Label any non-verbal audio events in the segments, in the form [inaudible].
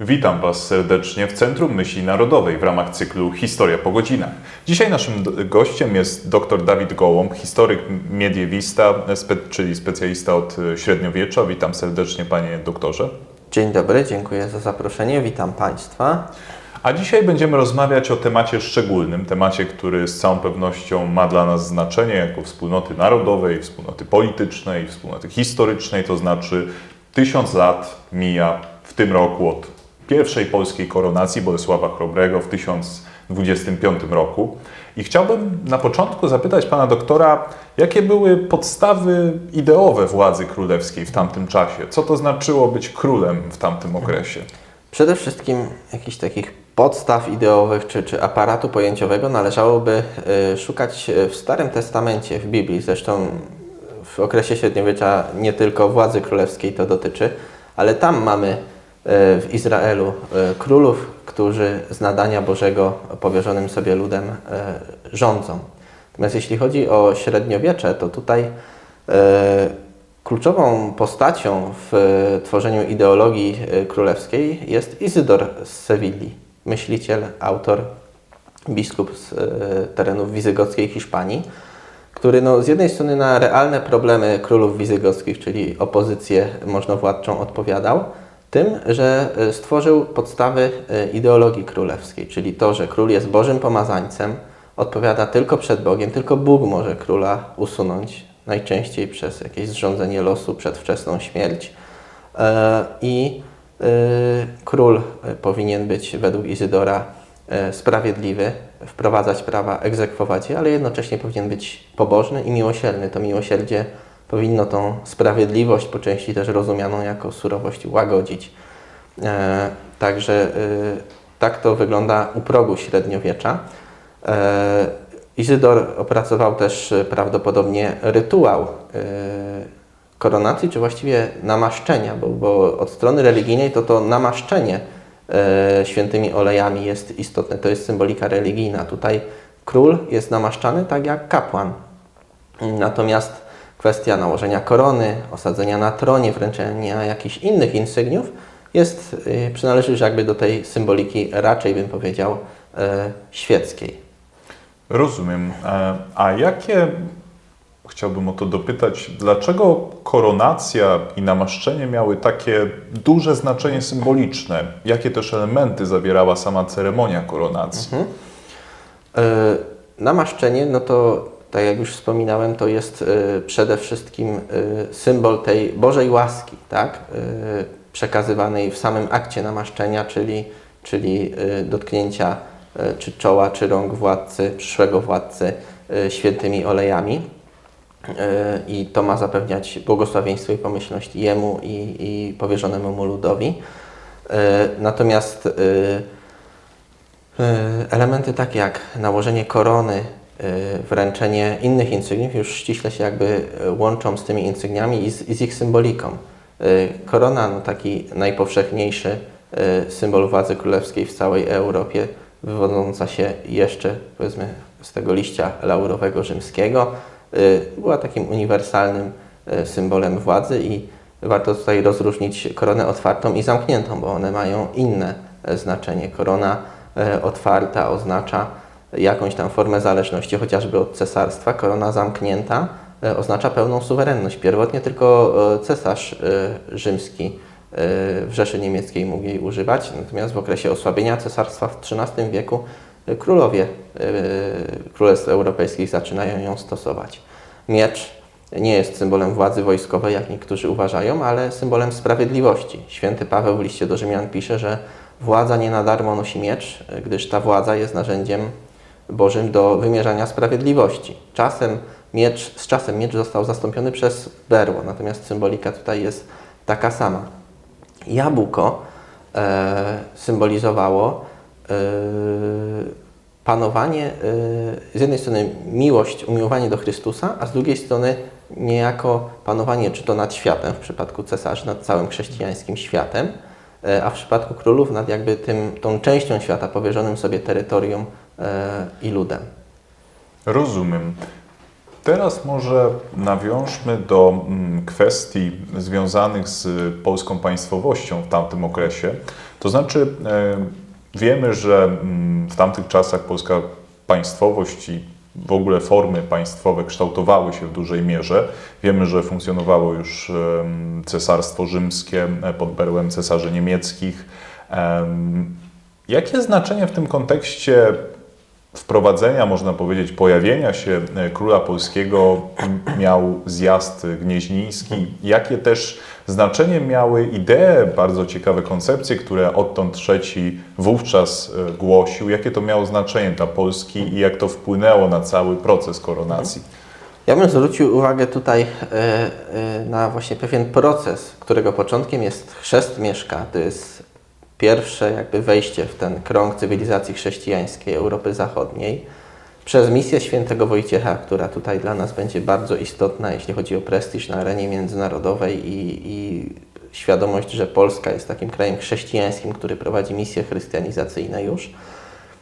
Witam Was serdecznie w Centrum Myśli Narodowej w ramach cyklu Historia po godzinach. Dzisiaj naszym gościem jest dr Dawid Gołąb, historyk mediewista, czyli specjalista od e, średniowiecza. Witam serdecznie Panie doktorze. Dzień dobry, dziękuję za zaproszenie, witam Państwa. A dzisiaj będziemy rozmawiać o temacie szczególnym, temacie, który z całą pewnością ma dla nas znaczenie jako wspólnoty narodowej, wspólnoty politycznej, wspólnoty historycznej, to znaczy tysiąc lat mija w tym roku od pierwszej polskiej koronacji Bolesława Chrobrego w 1025 roku. I chciałbym na początku zapytać pana doktora, jakie były podstawy ideowe władzy królewskiej w tamtym czasie? Co to znaczyło być królem w tamtym okresie? Przede wszystkim jakichś takich podstaw ideowych czy, czy aparatu pojęciowego należałoby y, szukać w Starym Testamencie, w Biblii. Zresztą w okresie średniowiecza nie tylko władzy królewskiej to dotyczy, ale tam mamy w Izraelu y, królów, którzy z nadania Bożego powierzonym sobie ludem y, rządzą. Natomiast jeśli chodzi o średniowiecze, to tutaj e, kluczową postacią w e, tworzeniu ideologii e, królewskiej jest Izydor z Sewilli, myśliciel, autor, biskup z e, terenów wizygockiej Hiszpanii, który no, z jednej strony na realne problemy królów wizygockich, czyli opozycję możnowładczą odpowiadał, tym, że e, stworzył podstawy e, ideologii królewskiej, czyli to, że król jest Bożym pomazańcem, odpowiada tylko przed Bogiem, tylko Bóg może króla usunąć, najczęściej przez jakieś zrządzenie losu, przedwczesną śmierć. E, I król powinien być według Izydora sprawiedliwy, wprowadzać prawa, egzekwować je, ale jednocześnie powinien być pobożny i miłosierny. To miłosierdzie powinno tą sprawiedliwość, po części też rozumianą jako surowość, łagodzić. E, Także e, tak to wygląda u progu średniowiecza. E, Izydor opracował też e, prawdopodobnie rytuał koronacji, czy właściwie namaszczenia, bo, bo od strony religijnej to to namaszczenie świętymi olejami jest istotne. To jest symbolika religijna. Tutaj król jest namaszczany tak jak kapłan. Natomiast kwestia nałożenia korony, osadzenia na tronie, wręczenia jakichś innych insygniów jest, y, przynależy już jakby do tej symboliki raczej bym powiedział e, świeckiej. Rozumiem. E, A jakie, chciałbym o to dopytać, dlaczego koronacja i namaszczenie miały takie duże znaczenie symboliczne? Jakie też elementy zawierała sama ceremonia koronacji? E, Namaszczenie, no to tak jak już wspominałem, to jest e, przede wszystkim e, symbol tej Bożej łaski, tak? E, Przekazywanej w samym akcie namaszczenia, czyli, czyli dotknięcia czy czoła, czy rąk władcy, przyszłego władcy świętymi olejami. I to ma zapewniać błogosławieństwo i pomyślność jemu i, i powierzonemu mu ludowi. Natomiast Elementy takie jak nałożenie korony, wręczenie innych insygniów już ściśle się jakby e, łączą z tymi insygniami i z, i z ich symboliką. E, Korona, no taki najpowszechniejszy symbol władzy królewskiej w całej Europie, wywodząca się jeszcze powiedzmy z tego liścia laurowego rzymskiego, była takim uniwersalnym symbolem władzy i warto tutaj rozróżnić koronę otwartą i zamkniętą, bo one mają inne e, znaczenie. Korona e, otwarta oznacza jakąś tam formę zależności, chociażby od cesarstwa. Korona zamknięta e, oznacza pełną suwerenność. Pierwotnie tylko e, cesarz e, rzymski w Rzeszy Niemieckiej mógł jej używać, natomiast w okresie osłabienia cesarstwa w XIII wieku królowie królestw europejskich zaczynają ją stosować. Miecz nie jest symbolem władzy wojskowej, jak niektórzy uważają, ale symbolem sprawiedliwości. Święty Paweł w liście do Rzymian pisze, że władza nie na darmo nosi miecz, gdyż ta władza jest narzędziem Bożym do wymierzania sprawiedliwości. Czasem miecz, z czasem miecz został zastąpiony przez berło, natomiast symbolika tutaj jest taka sama. Jabłko e, symbolizowało e, panowanie, e, z jednej strony miłość, umiłowanie do Chrystusa, a z drugiej strony niejako panowanie czy to nad światem, w przypadku cesarzy, nad całym chrześcijańskim światem, e, a w przypadku królów nad jakby tym, tą częścią świata, powierzonym sobie terytorium i ludem. Rozumiem. Teraz może nawiążmy do mm, kwestii związanych z polską państwowością w tamtym okresie. To znaczy, e, wiemy, że mm, w tamtych czasach polska państwowość i w ogóle formy państwowe kształtowały się w dużej mierze. Wiemy, że funkcjonowało już em, cesarstwo rzymskie e, pod berłem cesarzy niemieckich. Em, Jakie znaczenie w tym kontekście wprowadzenia, można powiedzieć, pojawienia się e, króla polskiego miał zjazd gnieźnieński? Jakie też znaczenie miały idee, bardzo ciekawe koncepcje, które odtąd trzeci wówczas e, głosił? Jakie to miało znaczenie dla Polski i jak to wpłynęło na cały proces koronacji? Ja bym zwrócił uwagę tutaj e, na właśnie pewien proces, którego początkiem jest chrzest Mieszka. To jest pierwsze jakby wejście w ten krąg cywilizacji chrześcijańskiej Europy Zachodniej przez misję świętego Wojciecha, która tutaj dla nas będzie bardzo istotna, jeśli chodzi o prestiż na arenie międzynarodowej i, i świadomość, że Polska jest takim krajem chrześcijańskim, który prowadzi misje chrystianizacyjne już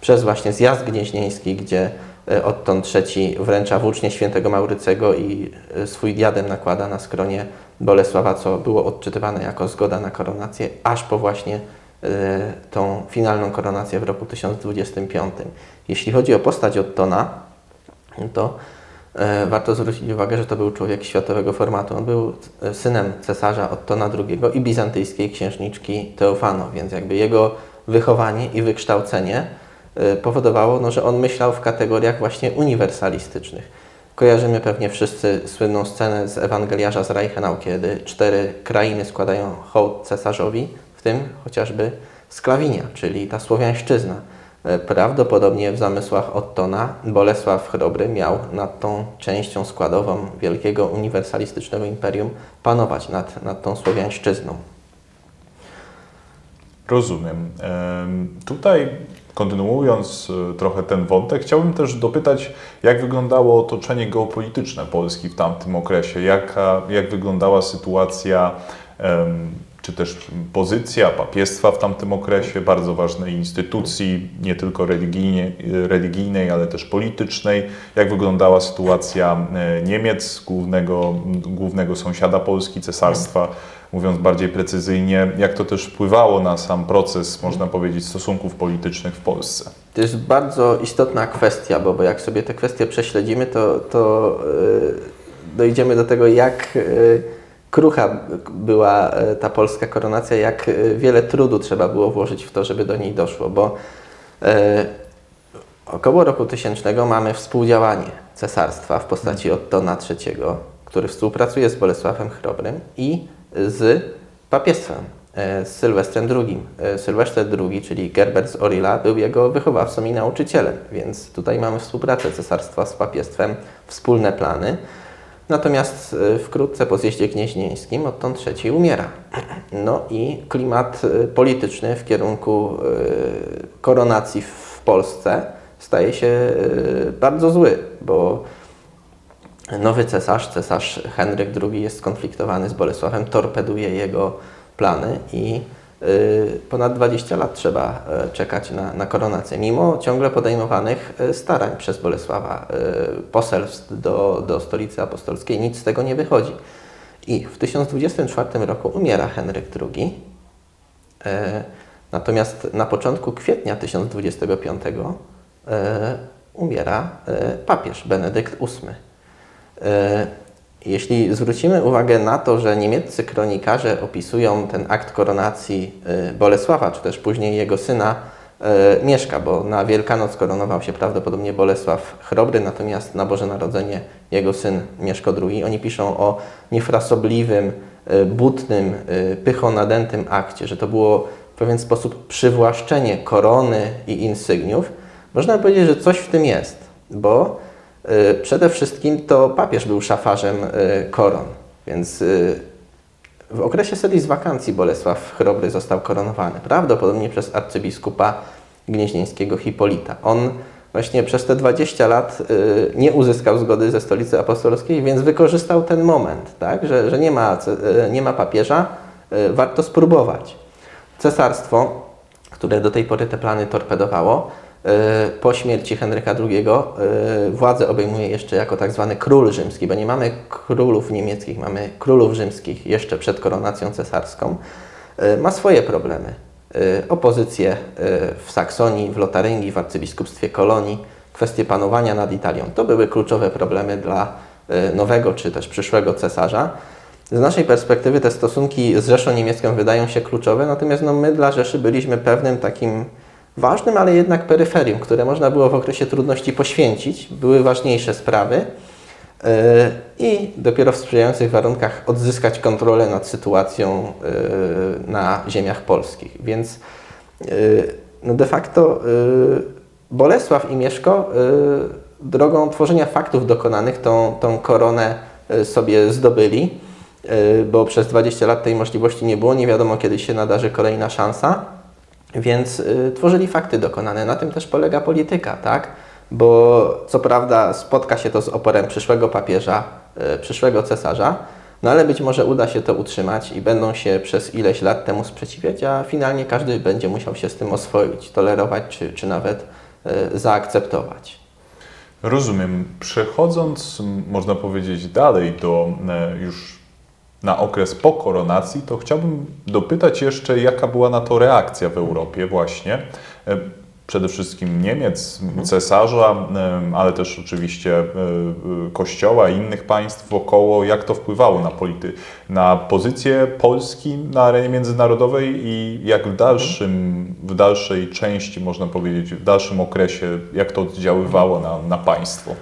przez właśnie zjazd gnieźnieński, gdzie e, odtąd trzeci wręcza włócznie świętego Maurycego i e, swój diadem nakłada na skronie Bolesława, co było odczytywane jako zgoda na koronację, aż po właśnie tą finalną koronację w roku 1025. Jeśli chodzi o postać Ottona, to e, warto zwrócić uwagę, że to był człowiek światowego formatu. On był e, synem cesarza Ottona II i bizantyjskiej księżniczki Teofano, więc jakby jego wychowanie i wykształcenie powodowało, no, że on myślał w kategoriach właśnie uniwersalistycznych. Kojarzymy pewnie wszyscy słynną scenę z Ewangeliarza z Reichenau, kiedy cztery krainy składają hołd cesarzowi, w tym chociażby Sklawinia, czyli ta słowiańszczyzna. E, Prawdopodobnie w zamysłach Ottona Bolesław Chrobry miał nad tą częścią składową wielkiego uniwersalistycznego imperium panować nad, nad tą słowiańszczyzną. Rozumiem. Em, Tutaj kontynuując e, trochę ten wątek, chciałbym też dopytać, jak wyglądało otoczenie geopolityczne Polski w tamtym okresie, jaka, jak wyglądała sytuacja, czy też pozycja papiestwa w tamtym okresie, bardzo ważnej instytucji, nie tylko religijnie, religijnej, ale też politycznej, jak wyglądała sytuacja e, Niemiec, głównego, głównego sąsiada Polski, cesarstwa, mówiąc bardziej precyzyjnie, jak to też wpływało na sam proces, można powiedzieć, stosunków politycznych w Polsce. To jest bardzo istotna kwestia, bo, bo jak sobie te kwestie prześledzimy, to, to yy, dojdziemy do tego, jak yy, krucha była yy, ta polska koronacja, jak yy, wiele trudu trzeba było włożyć w to, żeby do niej doszło, bo yy, około roku tysięcznego mamy współdziałanie cesarstwa w postaci Ottona III, który współpracuje z Bolesławem Chrobrym i z papiestwem, e, z Sylwestrem II. E, Sylwester II, czyli Gerbert z Orila, był jego wychowawcą i nauczycielem, więc tutaj mamy współpracę cesarstwa z papiestwem, wspólne plany. Natomiast e, wkrótce po zjeździe gnieźnieńskim Otton III umiera. No i klimat e, polityczny w kierunku e, koronacji w Polsce staje się bardzo zły, bo Nowy cesarz, cesarz Henryk II jest skonfliktowany z Bolesławem, torpeduje jego plany i y, ponad 20 lat trzeba y, czekać na, na koronację, mimo ciągle podejmowanych y, starań przez Bolesława, y, poselstw do, do stolicy apostolskiej, nic z tego nie wychodzi. I w 1024 roku umiera Henryk II, y, natomiast na początku kwietnia 1025 y, umiera y, papież Benedykt VIII. Jeśli zwrócimy uwagę na to, że niemieccy kronikarze opisują ten akt koronacji e, Bolesława, czy też później jego syna e, Mieszka, bo na Wielkanoc koronował się prawdopodobnie Bolesław Chrobry, natomiast na Boże Narodzenie jego syn Mieszko II. Oni piszą o niefrasobliwym, e, butnym, pychonadętym akcie, że to było w pewien sposób przywłaszczenie korony i insygniów. Można powiedzieć, że coś w tym jest, bo Y, Przede wszystkim to papież był szafarzem y, koron, więc y, w okresie sedis wakancji Bolesław Chrobry został koronowany, prawdopodobnie przez arcybiskupa gnieźnieńskiego Hipolita. On właśnie przez te 20 lat nie uzyskał zgody ze stolicy apostolskiej, więc wykorzystał ten moment, tak, że, że nie, ma, nie ma papieża, warto spróbować. Cesarstwo, które do tej pory te plany torpedowało, po śmierci Henryka II e, władzę obejmuje jeszcze jako tak zwany król rzymski, bo nie mamy królów niemieckich, mamy królów rzymskich jeszcze przed koronacją cesarską, e, ma swoje problemy. E, Opozycję e, w Saksonii, w Lotaryngii, w arcybiskupstwie Kolonii, kwestie panowania nad Italią. To były kluczowe problemy dla e, nowego czy też przyszłego cesarza. Z naszej perspektywy te stosunki z Rzeszą Niemiecką wydają się kluczowe, natomiast no, my dla Rzeszy byliśmy pewnym takim ważnym, ale jednak peryferium, które można było w okresie trudności poświęcić. Były ważniejsze sprawy yy, i dopiero w sprzyjających warunkach odzyskać kontrolę nad sytuacją yy, na ziemiach polskich. Więc yy, no de facto Bolesław i Mieszko drogą tworzenia faktów dokonanych tą, tą koronę sobie zdobyli, bo przez 20 lat tej możliwości nie było, nie wiadomo kiedy się nadarzy kolejna szansa, więc yy, tworzyli fakty dokonane. Na tym też polega polityka, tak? Bo co prawda spotka się to z oporem przyszłego papieża, yy, przyszłego cesarza, no ale być może uda się to utrzymać i będą się przez ileś lat temu sprzeciwiać, a finalnie każdy będzie musiał się z tym oswoić, tolerować czy, czy nawet yy, zaakceptować. Rozumiem. Przechodząc, można powiedzieć, dalej do e, już na okres po koronacji, to chciałbym dopytać jeszcze, jaka była na to reakcja w Europie właśnie. E, Przede wszystkim Niemiec, cesarza, e, ale też oczywiście e, Kościoła i innych państw wokoło, jak to wpływało na, polity, na pozycję Polski na arenie międzynarodowej i jak w, dalszym, w dalszej części, można powiedzieć, w dalszym okresie, jak to oddziaływało na, na państwo.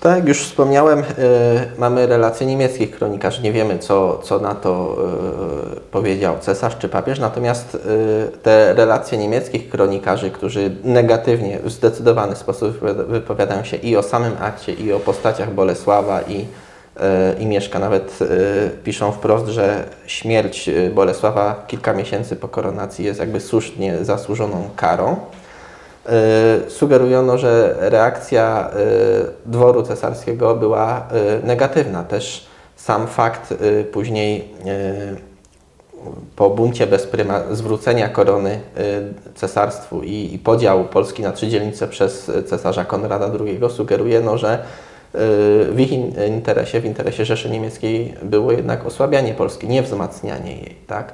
Tak jak już wspomniałem, y, mamy relacje niemieckich kronikarzy. Nie wiemy, co, co na to y, powiedział cesarz czy papież, natomiast y, te relacje niemieckich kronikarzy, którzy negatywnie, w zdecydowany sposób wypowiada- wypowiadają się i o samym akcie, i o postaciach Bolesława i, y, i Mieszka, nawet y, piszą wprost, że śmierć Bolesława kilka miesięcy po koronacji jest jakby słusznie zasłużoną karą. Y, sugerujono, że reakcja y, dworu cesarskiego była y, negatywna. Też sam fakt później po buncie bezpryma zwrócenia korony cesarstwu i, i podziału Polski na trzy dzielnice przez cesarza Konrada II sugeruje, no, że w ich in- interesie, w interesie Rzeszy Niemieckiej było jednak osłabianie Polski, nie wzmacnianie jej. Tak?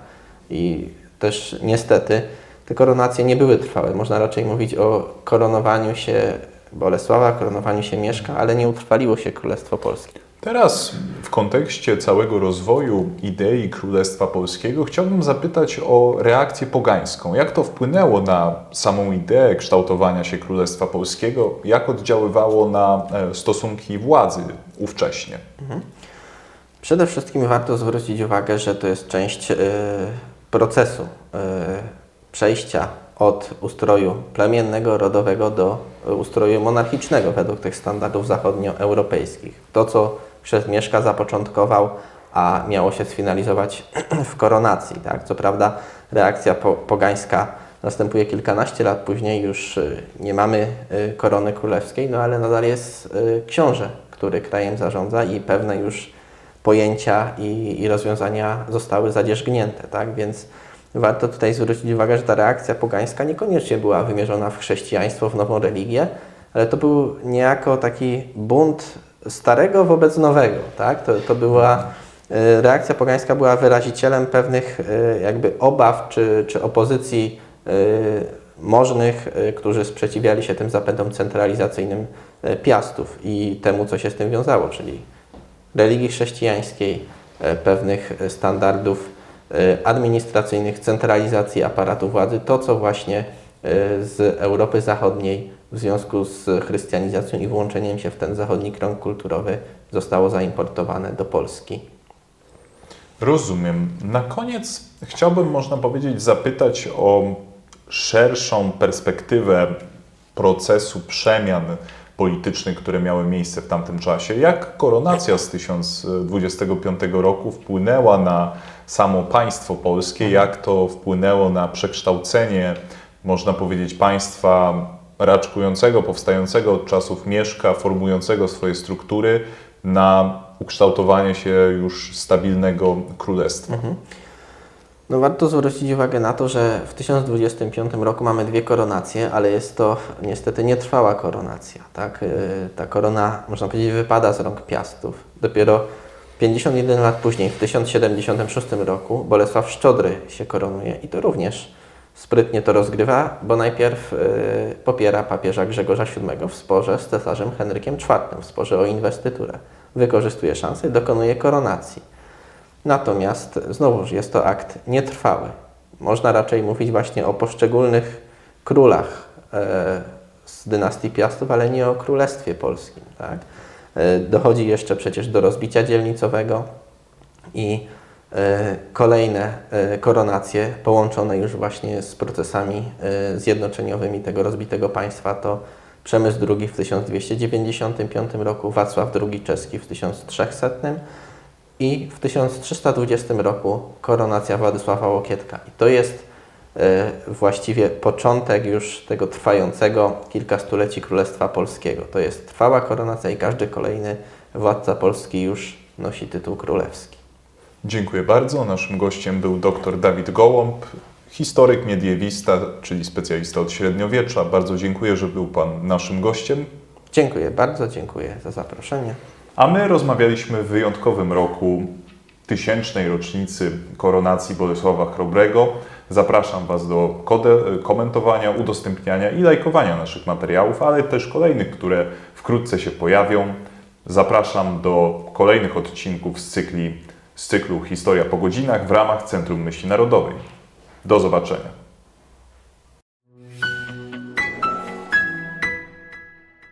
I też niestety te koronacje nie były trwałe. Można raczej mówić o koronowaniu się Bolesława, koronowaniu się Mieszka, ale nie utrwaliło się Królestwo Polskie. Teraz w kontekście całego rozwoju idei Królestwa Polskiego chciałbym zapytać o reakcję pogańską. Jak to wpłynęło na samą ideę kształtowania się Królestwa Polskiego? Jak oddziaływało na e, stosunki władzy ówcześnie? Przede wszystkim warto zwrócić uwagę, że to jest część y, procesu y, przejścia od ustroju plemiennego, rodowego do ustroju monarchicznego według tych standardów zachodnioeuropejskich. To, co przez Mieszka zapoczątkował, a miało się sfinalizować [clears throat] w koronacji. Tak? Co prawda reakcja po, pogańska następuje kilkanaście lat później, już y, nie mamy y, korony królewskiej, no ale nadal jest y, książę, który krajem zarządza i pewne już pojęcia i, i rozwiązania zostały zadzierzgnięte, tak? Więc warto tutaj zwrócić uwagę, że ta reakcja pogańska niekoniecznie była wymierzona w chrześcijaństwo, w nową religię, ale to był niejako taki bunt starego wobec nowego, tak? To, to była y, reakcja pogańska była wyrazicielem pewnych y, jakby obaw czy, czy opozycji y, możnych, którzy sprzeciwiali się tym zapędom centralizacyjnym piastów i temu, co się z tym wiązało, czyli religii chrześcijańskiej, pewnych standardów administracyjnych, centralizacji aparatu władzy, to co właśnie e, z Europy Zachodniej w związku z chrystianizacją i włączeniem się w ten zachodni krąg kulturowy zostało zaimportowane do Polski. Rozumiem. Na koniec chciałbym, można powiedzieć, zapytać o szerszą perspektywę procesu przemian politycznych, które miały miejsce w tamtym czasie. Jak koronacja z 1025 roku wpłynęła na samo państwo polskie? Jak to wpłynęło na przekształcenie, można powiedzieć, państwa raczkującego, powstającego od czasów Mieszka, formującego swoje struktury na ukształtowanie się już stabilnego królestwa? No warto zwrócić uwagę na to, że w 1025 roku mamy dwie koronacje, ale jest to niestety nietrwała koronacja. Tak? Yy, Ta korona, można powiedzieć, wypada z rąk Piastów. Dopiero 51 lat później, w 1076 roku, Bolesław Szczodry się koronuje i to również sprytnie to rozgrywa, bo najpierw yy, popiera papieża Grzegorza VII w sporze z cesarzem Henrykiem IV, w sporze o inwestyturę. Wykorzystuje szansę i dokonuje koronacji. Natomiast znowuż jest to akt nietrwały. Można raczej mówić właśnie o poszczególnych królach e, z dynastii Piastów, ale nie o królestwie polskim. Tak? E, dochodzi jeszcze przecież do rozbicia dzielnicowego i e, kolejne koronacje połączone już właśnie z procesami zjednoczeniowymi tego rozbitego państwa to Przemysł II w 1295 roku, Wacław II czeski w 1300 i w 1320 roku koronacja Władysława Łokietka. I to jest e, właściwie początek już tego trwającego kilka stuleci Królestwa Polskiego. To jest trwała koronacja i każdy kolejny władca Polski już nosi tytuł królewski. Dziękuję bardzo. Naszym gościem był dr Dawid Gołąb, historyk, mediewista, czyli specjalista od średniowiecza. Bardzo dziękuję, że był Pan naszym gościem. Dziękuję bardzo, dziękuję za zaproszenie. A my rozmawialiśmy w wyjątkowym roku tysięcznej rocznicy koronacji Bolesława Chrobrego. Zapraszam Was do komentowania, udostępniania i lajkowania naszych materiałów, ale też kolejnych, które wkrótce się pojawią. Zapraszam do kolejnych odcinków z, cykli, z cyklu Historia po godzinach w ramach Centrum Myśli Narodowej. Do zobaczenia.